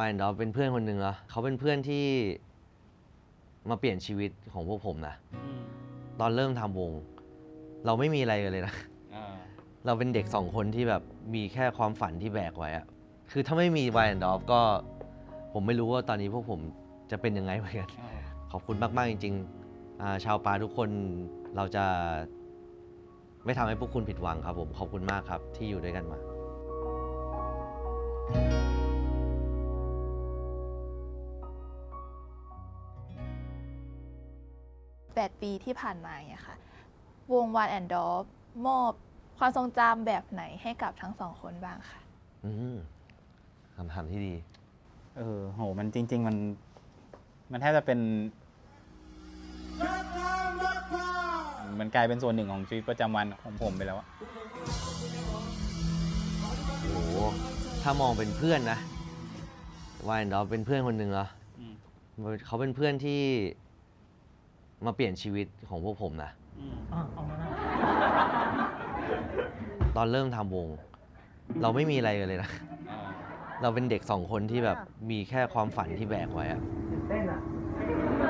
วายดอเป็นเพื่อนคนหนึ่งเหรอเขาเป็นเพื่อนที่มาเปลี่ยนชีวิตของพวกผมนะ ตอนเริ่มทำวง เราไม่มีอะไรกันเลยนะเราเป็นเด็กสองคนที่แบบมีแค่ความฝันที่แบกไว้อะคือถ้าไม่มีวายดอก็ ผมไม่รู้ว่าตอนนี้พวกผมจะเป็นยังไงเหมือนกันขอบคุณมาก ๆ จริงๆอ่าชาวปาทุกคนเราจะไม่ทำให้พวกคุณผิดหวังครับผม ขอบคุณมากครับที่อยู่ด้วยกันมา 8 ปีที่ผ่านมาเนี่ยค่ะ วง One and d o p มอบความทรงจำแบบไหนให้กับทั้งสองคนบ้างค่ะอืมคำถามที่ดี เออโห มันจริง ๆ มัน มันแทบจะเป็น มันกลายเป็นส่วนหนึ่งของชีวิตประจำวันของผมไปแล้วอะโอ้โหถ้ามองเป็นเพื่อนนะวายดอเป็นเพื่อนคนหนึ่งเหรอเขาเป็นเพื่อนที่ มาเปลี่ยนชีวิตของพวกผมนะตอนเริ่มทำวง เราไม่มีอะไรกันเลยนะ เราเป็นเด็กสองคนที่แบบมีแค่ความฝันที่แบกไว้อะ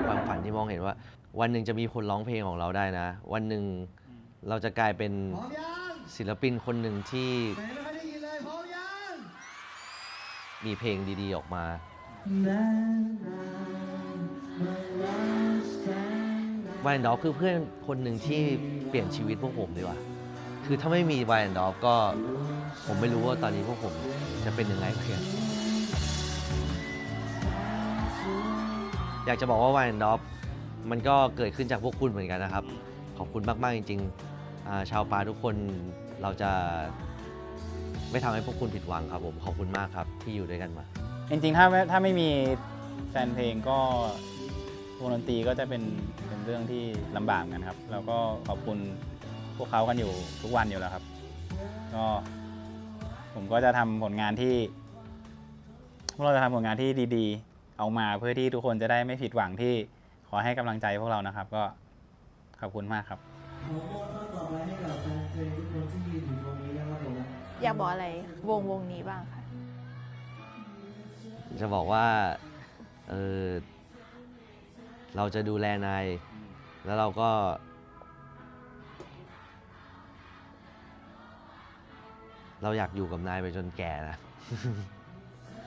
ความฝันที่มองเห็นว่า วันหนึ่งจะมีคนร้องเพลงของเราได้นะ วันหนึ่งเราจะกลายเป็นพร้อมยังศิลปินคนหนึ่งที่ไหนไม่ค่อยได้ยินเลยพร้อมยังมีเพลงดีๆออกมา วายแอนดอฟคือเพื่อนคนหนึ่งที่เปลี่ยนชีวิตพวกผมดีกว่า คือถ้าไม่มีวายแอนดอฟก็ผมไม่รู้ว่าตอนนี้พวกผมจะเป็นยังไงเหมือนอยากจะบอกว่าวายแอนดอฟมันก็เกิดขึ้นจากพวกคุณเหมือนกันนะครับ ขอบคุณมาก ๆ จริง ๆ ชาวปาทุกคนเราจะไม่ทำให้พวกคุณผิดหวังครับผม ขอบคุณมากครับที่อยู่ด้วยกันมา จริงๆ ถ้าไม่ถ้าไม่มีแฟนเพลงก็ วงดนตรีก็จะเป็นเป็นเรื่องที่ลำบากเหมือนกันครับ แล้วก็ขอบคุณพวกเขากันอยู่ทุกวันอยู่แล้วครับ ก็ผมก็จะทำผลงานที่พวกเราจะทำผลงานที่ดีๆ เอามาเพื่อที่ทุกคนจะได้ไม่ผิดหวังที่ขอให้กำลังใจพวกเรานะครับ ก็ขอบคุณมากครับขอมอบท่อนต่อไปให้กับแฟนเพลงทุกคนที่ยืนอยู่ตรงนี้นะครับผม อยากบอกอะไรวงวงนี้บ้างค่ะจะบอกว่าเออ เราจะดูแลนาย แล้วเราก็ เราอยากอยู่กับนายไปจนแก่นะ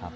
ครับ